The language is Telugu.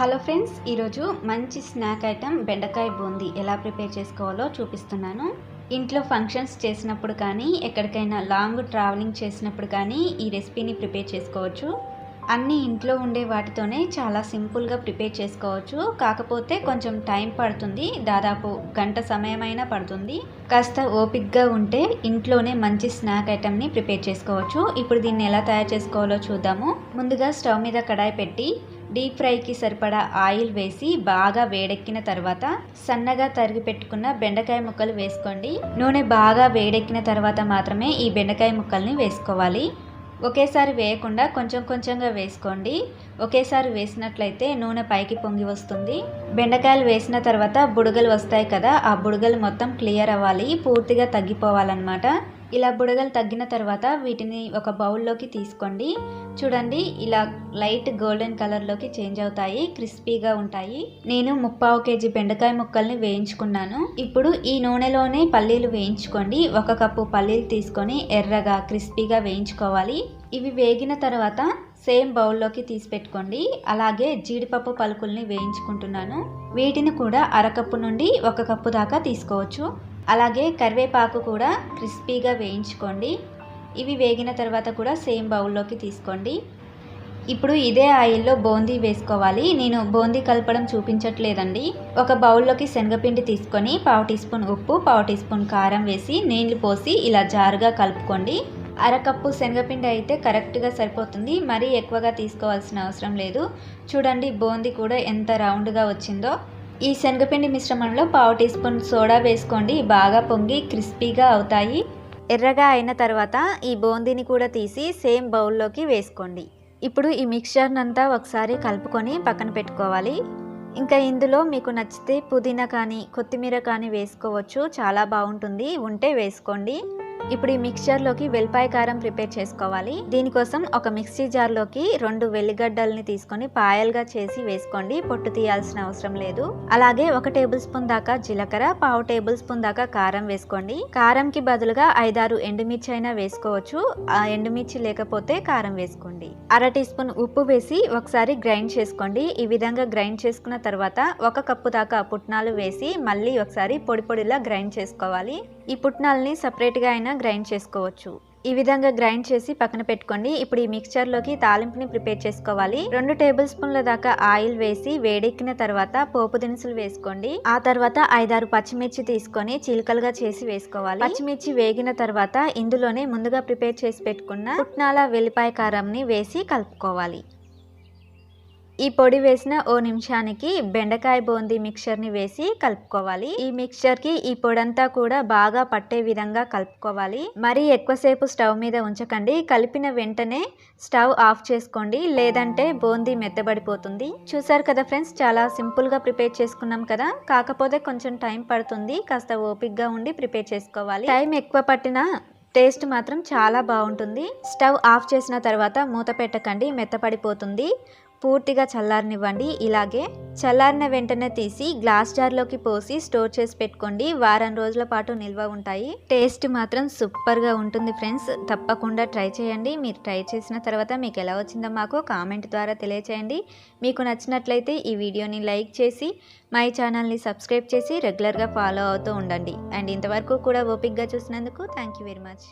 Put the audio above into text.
హలో ఫ్రెండ్స్ ఈరోజు మంచి స్నాక్ ఐటెం బెండకాయ బూందీ ఎలా ప్రిపేర్ చేసుకోవాలో చూపిస్తున్నాను. ఇంట్లో ఫంక్షన్స్ చేసినప్పుడు కానీ ఎక్కడికైనా లాంగ్ ట్రావెలింగ్ చేసినప్పుడు కానీ ఈ రెసిపీని ప్రిపేర్ చేసుకోవచ్చు. అన్నీ ఇంట్లో ఉండే వాటితోనే చాలా సింపుల్గా ప్రిపేర్ చేసుకోవచ్చు. కాకపోతే కొంచెం టైం పడుతుంది దాదాపు గంట సమయమైనా పడుతుంది. కాస్త ఓపిక్గా ఉంటే ఇంట్లోనే మంచి స్నాక్ ఐటెంని ప్రిపేర్ చేసుకోవచ్చు. ఇప్పుడు దీన్ని ఎలా తయారు చేసుకోవాలో చూద్దాము. ముందుగా స్టవ్ మీద కడాయి పెట్టి డీప్ ఫ్రైకి సరిపడా ఆయిల్ వేసి బాగా వేడెక్కిన తర్వాత సన్నగా తరిగి పెట్టుకున్న బెండకాయ ముక్కలు వేసుకోండి. నూనె బాగా వేడెక్కిన తర్వాత మాత్రమే ఈ బెండకాయ ముక్కల్ని వేసుకోవాలి. ఒకేసారి వేయకుండా కొంచెం కొంచెంగా వేసుకోండి. ఒకేసారి వేసినట్లయితే నూనె పైకి పొంగి వస్తుంది. బెండకాయలు వేసిన తర్వాత బుడగలు వస్తాయి కదా ఆ బుడగలు మొత్తం క్లియర్ అవ్వాలి పూర్తిగా తగ్గిపోవాలన్నమాట. ఇలా బుడగలు తగ్గిన తర్వాత వీటిని ఒక బౌల్లోకి తీసుకోండి. చూడండి ఇలా లైట్ గోల్డెన్ కలర్లోకి చేంజ్ అవుతాయి క్రిస్పీగా ఉంటాయి. నేను ముప్పావు కేజీ బెండకాయ ముక్కల్ని వేయించుకున్నాను. ఇప్పుడు ఈ నూనెలోనే పల్లీలు వేయించుకోండి. ఒక కప్పు పల్లీలు తీసుకొని ఎర్రగా క్రిస్పీగా వేయించుకోవాలి. ఇవి వేగిన తర్వాత సేమ్ బౌల్లోకి తీసి పెట్టుకోండి. అలాగే జీడిపప్పు పలుకుల్ని వేయించుకుంటున్నాను. వీటిని కూడా అరకప్పు నుండి ఒక కప్పు దాకా తీసుకోవచ్చు. అలాగే కరివేపాకు కూడా క్రిస్పీగా వేయించుకోండి. ఇవి వేగిన తర్వాత కూడా సేమ్ బౌల్లోకి తీసుకోండి. ఇప్పుడు ఇదే ఆయిల్లో బూందీ వేసుకోవాలి. నేను బూందీ కలపడం చూపించట్లేదండి. ఒక బౌల్లోకి శనగపిండి తీసుకొని పావు టీ స్పూన్ ఉప్పు పావు టీ స్పూన్ కారం వేసి నీళ్ళు పోసి ఇలా జారుగా కలుపుకోండి. అరకప్పు శనగపిండి అయితే కరెక్ట్గా సరిపోతుంది. మరీ ఎక్కువగా తీసుకోవాల్సిన అవసరం లేదు. చూడండి బూందీ కూడా ఎంత రౌండ్గా వచ్చిందో. ఈ శనగపిండి మిశ్రమంలో పావు టీ స్పూన్ సోడా వేసుకోండి. బాగా పొంగి క్రిస్పీగా అవుతాయి. ఎర్రగా అయిన తర్వాత ఈ బూందీని కూడా తీసి సేమ్ బౌల్లోకి వేసుకోండి. ఇప్పుడు ఈ మిక్చర్నంతా ఒకసారి కలుపుకొని పక్కన పెట్టుకోవాలి. ఇంకా ఇందులో మీకు నచ్చితే పుదీనా కానీ కొత్తిమీర కానీ వేసుకోవచ్చు. చాలా బాగుంటుంది. ఉంటే వేసుకోండి. ఇప్పుడు ఈ మిక్చర్లోకి వెల్లిపాయ కారం ప్రిపేర్ చేసుకోవాలి. దీనికోసం ఒక మిక్సీ జార్లోకి రెండు వెల్లిగడ్డల్ని తీసుకొని పాయలుగా చేసి వేసుకోండి. పొట్టు తీయాల్సిన అవసరం లేదు. అలాగే ఒక టేబుల్ స్పూన్ దాకా జీలకర్ర పావు టేబుల్ స్పూన్ దాకా కారం వేసుకోండి. కారంకి బదులుగా ఐదారు ఎండుమిర్చి అయినా వేసుకోవచ్చు. ఆ ఎండుమిర్చి లేకపోతే కారం వేసుకోండి. అర టీ స్పూన్ ఉప్పు వేసి ఒకసారి గ్రైండ్ చేసుకోండి. ఈ విధంగా గ్రైండ్ చేసుకున్న తర్వాత ఒక కప్పు దాకా పుట్నాలు వేసి మళ్ళీ ఒకసారి పొడి పొడిలా గ్రైండ్ చేసుకోవాలి. ఈ పుట్నాలని సపరేట్గా అయినా గ్రైండ్ చేసుకోవచ్చు. ఈ విధంగా గ్రైండ్ చేసి పక్కన పెట్టుకోండి. ఇప్పుడు ఈ మిక్చర్లోకి తాలింపుని ప్రిపేర్ చేసుకోవాలి. రెండు టేబుల్ స్పూన్ల దాకా ఆయిల్ వేసి వేడెక్కిన తర్వాత పోపు దినుసులు వేసుకోండి. ఆ తర్వాత ఐదారు పచ్చిమిర్చి తీసుకొని చిలుకలుగా చేసి వేసుకోవాలి. పచ్చిమిర్చి వేగిన తర్వాత ఇందులోనే ముందుగా ప్రిపేర్ చేసి పెట్టుకున్న పుట్నాల వెల్లిపాయ కారంని వేసి కలుపుకోవాలి. ఈ పొడి వేసిన ఓ నిమిషానికి బెండకాయ బూందీ మిక్చర్ని వేసి కలుపుకోవాలి. ఈ మిక్చర్కి ఈ పొడంతా కూడా బాగా పట్టే విధంగా కలుపుకోవాలి. మరీ ఎక్కువసేపు స్టవ్ మీద ఉంచకండి. కలిపిన వెంటనే స్టవ్ ఆఫ్ చేసుకోండి. లేదంటే బూందీ మెత్తబడిపోతుంది. చూసారు కదా ఫ్రెండ్స్ చాలా సింపుల్గా ప్రిపేర్ చేసుకున్నాం కదా. కాకపోతే కొంచెం టైం పడుతుంది. కాస్త ఓపిక్గా ఉండి ప్రిపేర్ చేసుకోవాలి. టైం ఎక్కువ పట్టినా టేస్ట్ మాత్రం చాలా బాగుంటుంది. స్టవ్ ఆఫ్ చేసిన తర్వాత మూత పెట్టకండి. మెత్తపడిపోతుంది పూర్తిగా చల్లారనివ్వండి. ఇలాగే చల్లారిన వెంటనే తీసి గ్లాస్ జార్లోకి పోసి స్టోర్ చేసి పెట్టుకోండి. వారం రోజుల పాటు నిల్వ ఉంటాయి. టేస్ట్ మాత్రం సూపర్గా ఉంటుంది ఫ్రెండ్స్. తప్పకుండా ట్రై చేయండి. మీరు ట్రై చేసిన తర్వాత మీకు ఎలా వచ్చిందో మాకు కామెంట్ ద్వారా తెలియచేయండి. మీకు నచ్చినట్లయితే ఈ వీడియోని లైక్ చేసి మై ఛానల్ని సబ్స్క్రైబ్ చేసి రెగ్యులర్గా ఫాలో అవుతూ ఉండండి. అండ్ ఇంతవరకు కూడా ఓపిక్గా చూసినందుకు థ్యాంక్ యూ వెరీ మచ్.